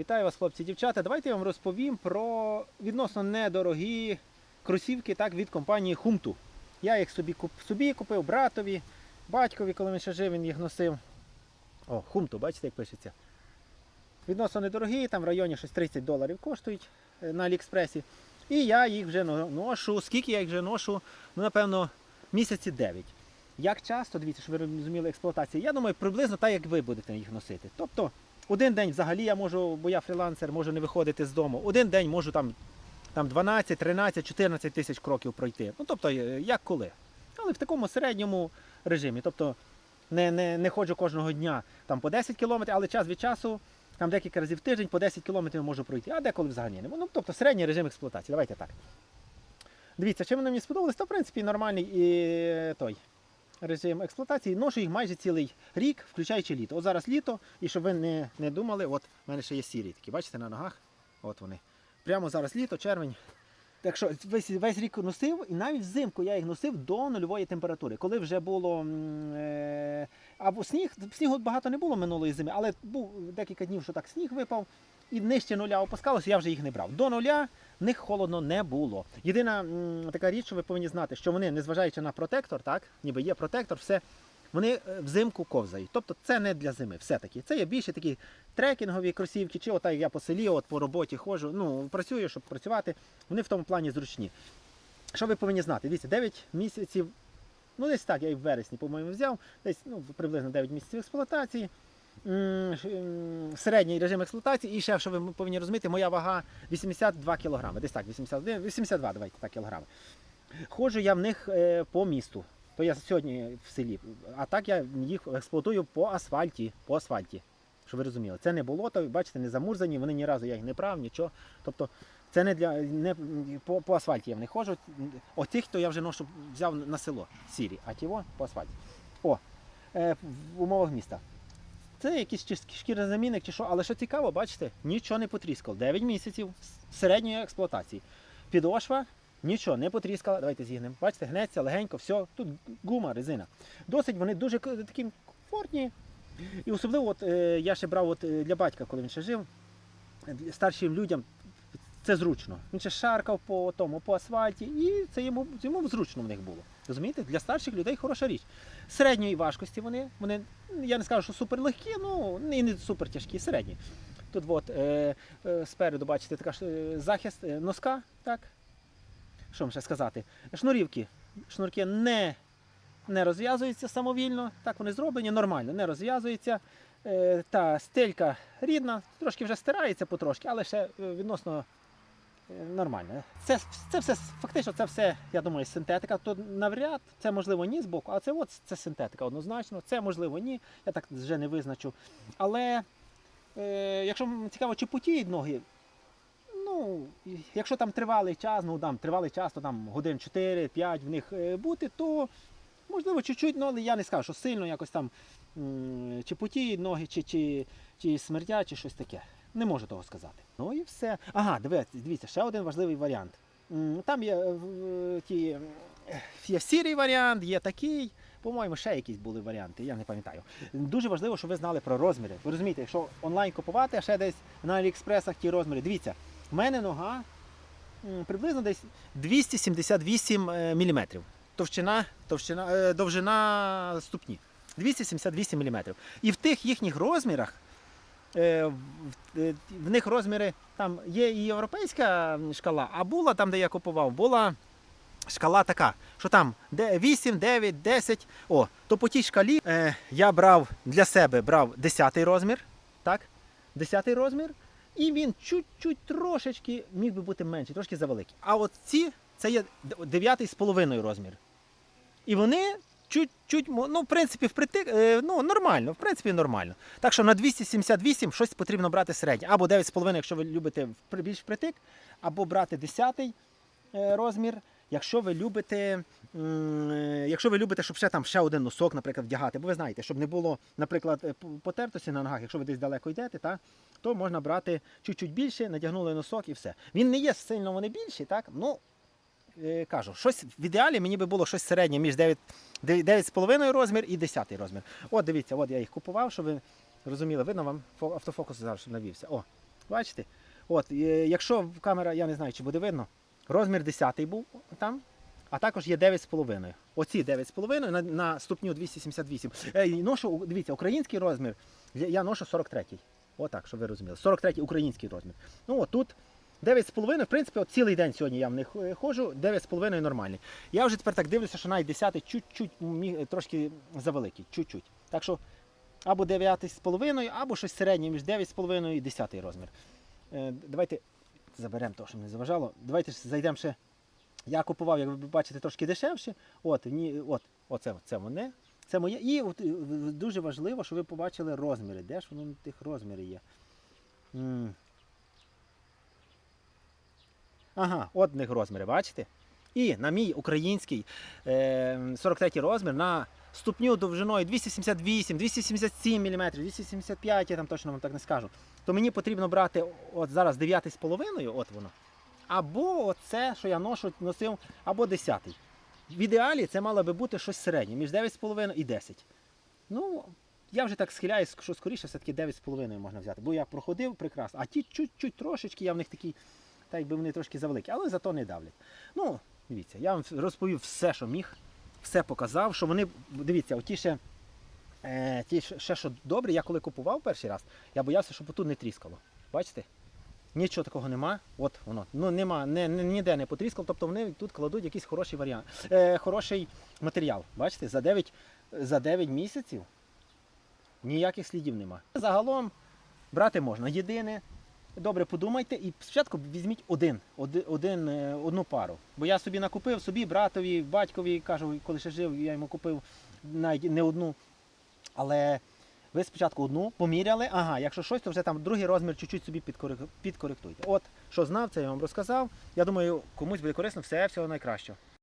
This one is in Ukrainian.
Вітаю вас, хлопці і дівчата. Давайте я вам розповім про відносно недорогі кросівки так, від компанії Humtu. Я їх собі, куп, собі купив, братові, батькові, коли він ще жив, він їх носив. О, Humtu, бачите, як пишеться. Відносно недорогі, там в районі щось 30 доларів коштують е, на Аліекспресі. І я їх вже ношу. Скільки я їх вже ношу? Ну, напевно, місяці 9. Як часто, дивіться, щоб ви розуміли експлуатацію, я думаю, приблизно так, як ви будете їх носити. Тобто, один день взагалі я можу, бо я фрілансер, можу не виходити з дому. Один день можу там, там 12, 13, 14 тисяч кроків пройти. Ну, тобто, е, як коли. Але в такому середньому режимі. Тобто не, не, не ходжу кожного дня там по 10 кілометрів, але час від часу, там декілька разів в тиждень по 10 кілометрів можу пройти, а деколи взагалі не. Ну, тобто середній режим експлуатації. Давайте так. Дивіться, чим вони мені сподобались, то в принципі нормальний і е, той режим експлуатації. Ношу їх майже цілий рік, включаючи літо. От зараз літо, і щоб ви не, не думали, от в мене ще є сірі такі, бачите, на ногах. От вони. Прямо зараз літо, червень. Так що весь, весь рік носив, і навіть взимку я їх носив до нульової температури, коли вже було е, або сніг, снігу багато не було минулої зими, але був декілька днів, що так сніг випав, і нижче нуля опускалося, я вже їх не брав. До нуля в них холодно не було. Єдина м, така річ, що ви повинні знати, що вони, незважаючи на протектор, так, ніби є протектор, все, вони е, взимку ковзають. Тобто це не для зими, все-таки. Це є більше такі трекінгові кросівки, чи отак як я по селі, от по роботі ходжу, ну, працюю, щоб працювати. Вони в тому плані зручні. Що ви повинні знати? Дивіться, 9 місяців, ну десь так, я і в вересні, по-моєму, взяв, десь ну, приблизно 9 місяців експлуатації. Середній режим експлуатації, і ще, що ви повинні розуміти, моя вага 82 кг. Десь так, 81, 82, давайте так, кілограми. Ходжу я в них е, по місту. То я сьогодні в селі. А так я їх експлуатую по асфальті. По асфальті. Щоб ви розуміли. Це не болото, бачите, не замурзані, вони ні разу я їх не прав, нічого. Тобто це не для не по, по асфальті я в них ходжу. Отих, то я вже ношу, взяв на село сірі, а ті во по асфальті. О, е, в умовах міста. Це якийсь чи шкірозамінник чи що, але що цікаво, бачите, нічого не потріскало. 9 місяців середньої експлуатації. Підошва нічого не потріскала. Давайте зігнемо. Бачите, гнеться легенько, все. Тут гума, резина. Досить вони дуже такі комфортні. І особливо, от, е, я ще брав от, е, для батька, коли він ще жив, старшим людям це зручно. Він ще шаркав по тому, по асфальті, і це йому, йому зручно в них було. Розумієте? Для старших людей хороша річ. Середньої важкості вони, вони я не скажу, що супер легкі, ну і не супер тяжкі, середні. Тут от, е, е, спереду, бачите, така е, захист е, носка, так? Що вам ще сказати? Шнурівки. Шнурки не, не розв'язуються самовільно, так вони зроблені, нормально, не розв'язуються. Е, та стелька рідна, трошки вже стирається потрошки, але ще е, відносно нормально. Це, це все, фактично, це все, я думаю, синтетика. То навряд, це можливо ні з боку, а це от це синтетика однозначно. Це можливо ні. Я так вже не визначу. Але е, якщо цікаво, чи потіють ноги, ну, якщо там тривалий час, ну там тривалий час, то там годин 4-5 в них е, бути, то можливо чуть-чуть, ну, але я не скажу, що сильно якось там чи потіють ноги, чи, чи, чи смертять, чи щось таке. Не можу того сказати. Ну і все. Ага, дивіться, дивіться, ще один важливий варіант. Там є е, ті, є сірий варіант, є такий. По-моєму, ще якісь були варіанти, я не пам'ятаю. Дуже важливо, щоб ви знали про розміри. Ви розумієте, якщо онлайн купувати, а ще десь на Аліекспресах ті розміри. Дивіться, в мене нога приблизно десь 278 мм. Товщина, товщина, е, довжина ступні. 278 мм. І в тих їхніх розмірах, е, в, е, в них розміри, там є і європейська шкала, а була там, де я купував, була шкала така, що там 8, 9, 10. О, то по тій шкалі е, я брав для себе брав 10 розмір. Так? 10 розмір. І він чуть-чуть трошечки міг би бути менший, трошки завеликий. А от ці це є 9 з половиною розмір. І вони чуть-чуть, ну, в принципі, впритик, е, ну, нормально, в принципі, нормально. Так що на 278 щось потрібно брати середнє. Або 9,5, якщо ви любите більш впритик, або брати 10 е, розмір. Якщо ви любите, е, якщо ви любите, щоб ще там ще один носок, наприклад, вдягати, бо ви знаєте, щоб не було, наприклад, потертості на ногах, якщо ви десь далеко йдете, та, то можна брати чуть-чуть більше, надягнули носок і все. Він не є сильно вони більші, так? Ну, кажу, щось в ідеалі мені би було щось середнє між 9, 9,5 розмір і 10 розмір. От дивіться, от я їх купував, щоб ви розуміли, видно вам автофокус зараз навівся. О, Бачите? От, е, якщо камера, я не знаю, чи буде видно, розмір 10 був там, а також є 9,5. Оці 9,5 на, на ступню 278. Е, ношу, дивіться, український розмір, я ношу 43-й. Отак, щоб ви розуміли. 43-й український розмір. Ну, от 9,5, в принципі, от цілий день сьогодні я в них е, ходжу, 9,5 нормальний. Я вже тепер так дивлюся, що навіть 10 чуть-чуть трошки завеликий, чуть-чуть. Так що або 9,5, або щось середнє між 9,5 і 10 розмір. Е, Давайте заберемо те, що не заважало. Давайте зайдемо ще. Я купував, як ви бачите, трошки дешевше. От, ні, от, оце, це мене. Це моє. І от, е, дуже важливо, щоб ви побачили розміри. Де ж воно тих розміри є? Ага, от в них розміри, бачите? І на мій український е, 43 розмір на ступню довжиною 278, 277 мм, 275, я там точно вам так не скажу. То мені потрібно брати от зараз 9,5, от воно. Або оце, що я ношу, носив, або 10. В ідеалі це мало би бути щось середнє, між 9,5 і 10. Ну, я вже так схиляюсь, що скоріше все-таки 9,5 можна взяти. Бо я проходив прекрасно. А ті чуть-чуть трошечки, я в них такі, так якби вони трошки завеликі, але зато не давлять. Ну, дивіться, я вам розповів все, що міг, все показав, що вони, дивіться, оті ще, е, ті ще, що добре, я коли купував перший раз, я боявся, щоб тут не тріскало. Бачите? Нічого такого нема. От воно. Ну нема, не, не, ніде не потріскало, тобто вони тут кладуть якийсь хороший варіант, е, хороший матеріал. Бачите, за 9, за 9 місяців ніяких слідів нема. Загалом брати можна. Єдине, добре подумайте і спочатку візьміть один, один, е, одну пару. Бо я собі накупив собі, братові, батькові, кажу, коли ще жив, я йому купив навіть не одну. Але ви спочатку одну поміряли, ага, якщо щось, то вже там другий розмір чуть-чуть собі підкоректуйте. От, що знав, це я вам розказав. Я думаю, комусь буде корисно, все, всього найкращого.